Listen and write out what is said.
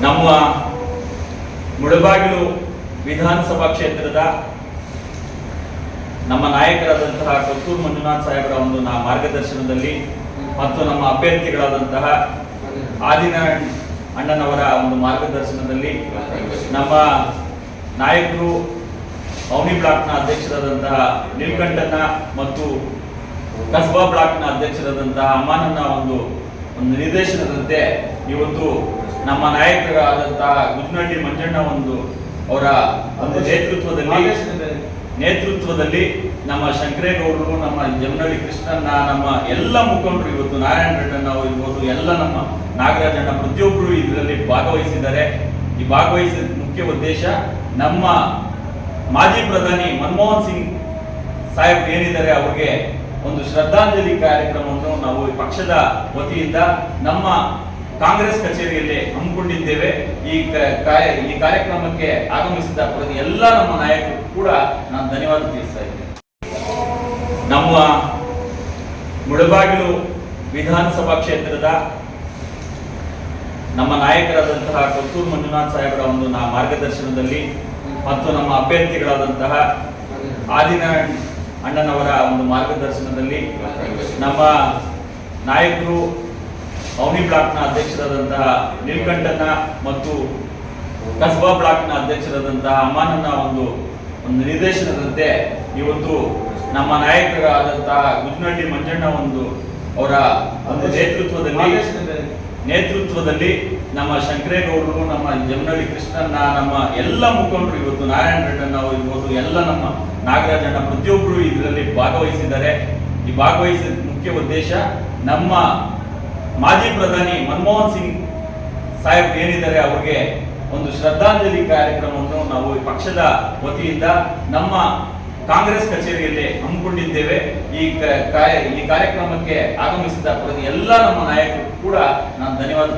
ನಮ್ಮ ಮುಳಬಾಗಿಲು ವಿಧಾನಸಭಾ ಕ್ಷೇತ್ರದ ನಮ್ಮ ನಾಯಕರಾದಂತಹ ಕೊತ್ತೂರು ಮಂಜುನಾಥ್ ಸಾಹೇಬರ ಒಂದು ಮಾರ್ಗದರ್ಶನದಲ್ಲಿ ಮತ್ತು ನಮ್ಮ ಅಭ್ಯರ್ಥಿಗಳಾದಂತಹ ಆದಿನಾರಾಯಣ್ ಅಣ್ಣನವರ ಒಂದು ಮಾರ್ಗದರ್ಶನದಲ್ಲಿ ನಮ್ಮ ನಾಯಕರು ಅವನಿ ಬ್ಲಾಕ್ನ ಅಧ್ಯಕ್ಷರಾದಂತಹ ನೀಲ್ಕಂಠನ ಮತ್ತು ಕಸ್ಬಾ ಬ್ಲಾಕ್ನ ಅಧ್ಯಕ್ಷರಾದಂತಹ ಅಮ್ಮನನ್ನ ಒಂದು ಒಂದು ನಿರ್ದೇಶನದಂತೆ ಇವತ್ತು ನಮ್ಮ ನಾಯಕರಾದಂತಹ ಗುಜ್ನಹಳ್ಳಿ ಮಂಜಣ್ಣ ಒಂದು ಅವರ ಒಂದು ನೇತೃತ್ವದಲ್ಲಿ ನೇತೃತ್ವದಲ್ಲಿ ನಮ್ಮ ಶಂಕರೇಗೌಡರು, ನಮ್ಮ ಜಮನಹಳ್ಳಿ ಕೃಷ್ಣಣ್ಣ, ನಮ್ಮ ಎಲ್ಲ ಮುಖಂಡರು ಇವತ್ತು ನಾರಾಯಣ ರೆಡ್ಡಣ್ಣ ಅವರು ಇರ್ಬೋದು, ಎಲ್ಲ ನಮ್ಮ ನಾಗರಾಜಣ್ಣ ಪ್ರತಿಯೊಬ್ಬರು ಇದರಲ್ಲಿ ಭಾಗವಹಿಸಿದ್ದಾರೆ. ಈ ಭಾಗವಹಿಸಿದ ಮುಖ್ಯ ಉದ್ದೇಶ ನಮ್ಮ ಮಾಜಿ ಪ್ರಧಾನಿ ಮನಮೋಹನ್ ಸಿಂಗ್ ಸಾಹೇಬ್ ಏನಿದ್ದಾರೆ ಅವರಿಗೆ ಒಂದು ಶ್ರದ್ಧಾಂಜಲಿ ಕಾರ್ಯಕ್ರಮವನ್ನು ನಾವು ಪಕ್ಷದ ವತಿಯಿಂದ ನಮ್ಮ ಕಾಂಗ್ರೆಸ್ ಕಚೇರಿಯಲ್ಲಿ ಹಮ್ಮಿಕೊಂಡಿದ್ದೇವೆ. ಈ ಈ ಕಾರ್ಯಕ್ರಮಕ್ಕೆ ಆಗಮಿಸಿದ ಪ್ರತಿ ಎಲ್ಲ ನಮ್ಮ ನಾಯಕರು ಕೂಡ ನಾನು ಧನ್ಯವಾದ ತಿಳಿಸ್ತಾ ಇದ್ದೇನೆ. ನಮ್ಮ ಮುಳಬಾಗಿಲು ವಿಧಾನಸಭಾ ಕ್ಷೇತ್ರದ ನಮ್ಮ ನಾಯಕರಾದಂತಹ ಕೊತ್ತೂರು ಮಂಜುನಾಥ್ ಸಾಹೇಬರ ಒಂದು ಮಾರ್ಗದರ್ಶನದಲ್ಲಿ ಮತ್ತು ನಮ್ಮ ಅಭ್ಯರ್ಥಿಗಳಾದಂತಹ ಆದಿನಾರಾಯಣ್ ಅಣ್ಣನವರ ಒಂದು ಮಾರ್ಗದರ್ಶನದಲ್ಲಿ ನಮ್ಮ ನಾಯಕರು ಅವನಿ ಬ್ಲಾಕ್ನ ಅಧ್ಯಕ್ಷರಾದಂತಹ ನೀಲ್ಕಂಠನ ಮತ್ತು ಕಸ್ಬಾ ಬ್ಲಾಕ್ನ ಅಧ್ಯಕ್ಷರಾದಂತಹ ಅಮ್ಮನನ್ನ ಒಂದು ಒಂದು ನಿರ್ದೇಶನದಂತೆ ಇವತ್ತು ನಮ್ಮ ನಾಯಕರಾದಂತಹ ಗುಜ್ನಹಳ್ಳಿ ಮಂಜಣ್ಣ ಒಂದು ಅವರ ಒಂದು ನೇತೃತ್ವದಲ್ಲಿ ನೇತೃತ್ವದಲ್ಲಿ ನಮ್ಮ ಶಂಕರೇಗೌಡರು, ನಮ್ಮ ಜಮನಹಳ್ಳಿ ಕೃಷ್ಣಣ್ಣ, ನಮ್ಮ ಎಲ್ಲ ಮುಖಂಡರು ಇವತ್ತು ನಾರಾಯಣ ರೆಡ್ಡಣ್ಣ ಅವರು ಇರ್ಬೋದು, ಎಲ್ಲ ನಮ್ಮ ನಾಗರಾಜಣ್ಣ ಪ್ರತಿಯೊಬ್ಬರು ಇದರಲ್ಲಿ ಭಾಗವಹಿಸಿದ್ದಾರೆ. ಈ ಭಾಗವಹಿಸಿದ ಮುಖ್ಯ ಉದ್ದೇಶ ನಮ್ಮ ಮಾಜಿ ಪ್ರಧಾನಿ ಮನಮೋಹನ್ ಸಿಂಗ್ ಸಾಹೇಬ್ ಏನಿದ್ದಾರೆ ಅವ್ರಿಗೆ ಒಂದು ಶ್ರದ್ಧಾಂಜಲಿ ಕಾರ್ಯಕ್ರಮವನ್ನು ನಾವು ಪಕ್ಷದ ವತಿಯಿಂದ ನಮ್ಮ ಕಾಂಗ್ರೆಸ್ ಕಚೇರಿಯಲ್ಲಿ ಹಮ್ಮಿಕೊಂಡಿದ್ದೇವೆ ಈ ಈ ಕಾರ್ಯಕ್ರಮಕ್ಕೆ ಆಗಮಿಸಿದ ಎಲ್ಲ ನಮ್ಮ ನಾಯಕರು ಕೂಡ ನಾನು ಧನ್ಯವಾದ.